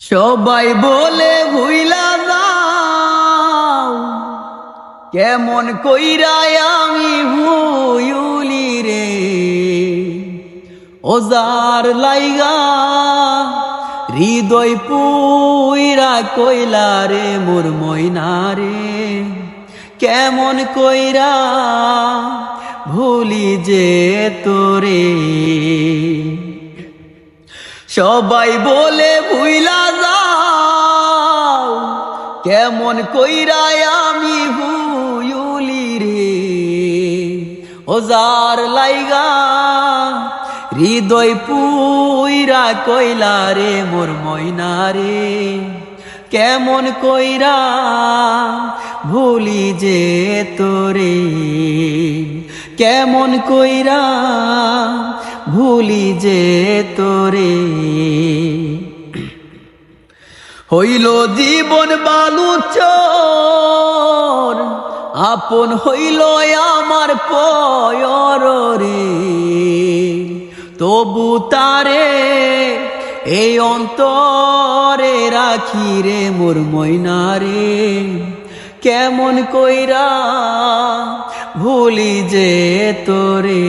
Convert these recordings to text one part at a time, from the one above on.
সবাই বলে ভুইলা যাও। কেমন কইরাই আমি ভুইলি রে। ওজার লাইগা হৃদয় পুইরা কইলা রে মোর ময়না রে। কেমন কইরা ভুলি যে তোরে। সবাই বলে ভুইলা কেমন কইরাই আমি ভুইলি রে? ওজার লাইগা হৃদয় পুইরা কইলা রে মোর ময়না রে? কেমন কইরা ভুলি যে তোরে? কেমন কইরা ভুলি যে তোরে? হইল জীবন বালু চর। আপন হইল আমার পয়র তবু তারে এই অন্তরে রাখি রে মোর ময়নারে কেমন কইরা ভুলি যে তোরে।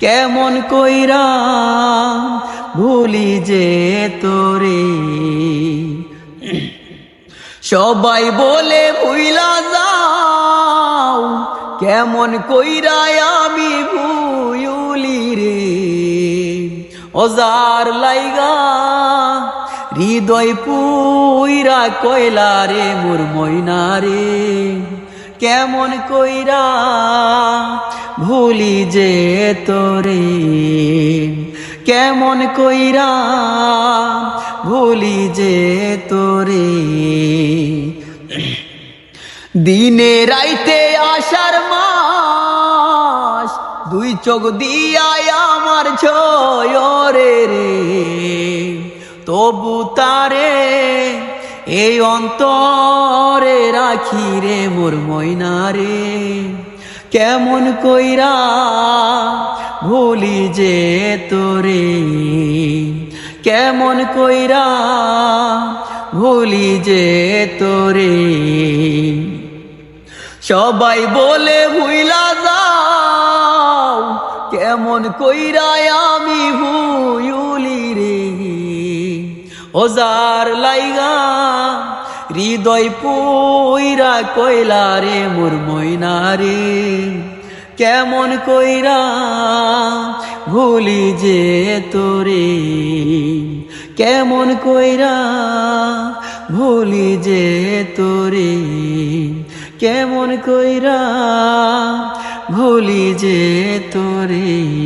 কেমন কইরা ভুলি যে তোরে। সবাই বলে, ভুইলা যাও, কেমন কইরা আমি ভুইলি রে ওজার লাইগা হৃদয় পুইরা কয়লা রে মোর ময়না রে কেমন কইরা ভুলি যে তোরে। কেমন কইরা ভুলি যে তোরে। দিনে রাইতে আসার মাস, দুই চোখ দিয়াই আমার ছয়রে রে। তবু তারে এই অন্তরে রাখি রে মোর ময়না রে। কেমন কইরা ভুলি যে তোরে, কেমন কইরা ভুলি যে তোরে। সবাই বলে ভুইলা যাও, কেমন কইরা আমি ভুইলি রে। ওজার লাইগা হৃদয় পুইরা কইলা রে মোর ময়না রে। কেমন কইরা ভুলি যে তোরে কেমন কইরা ভুলি যে তোরে কেমন কইরা ভুলি যে তোরে।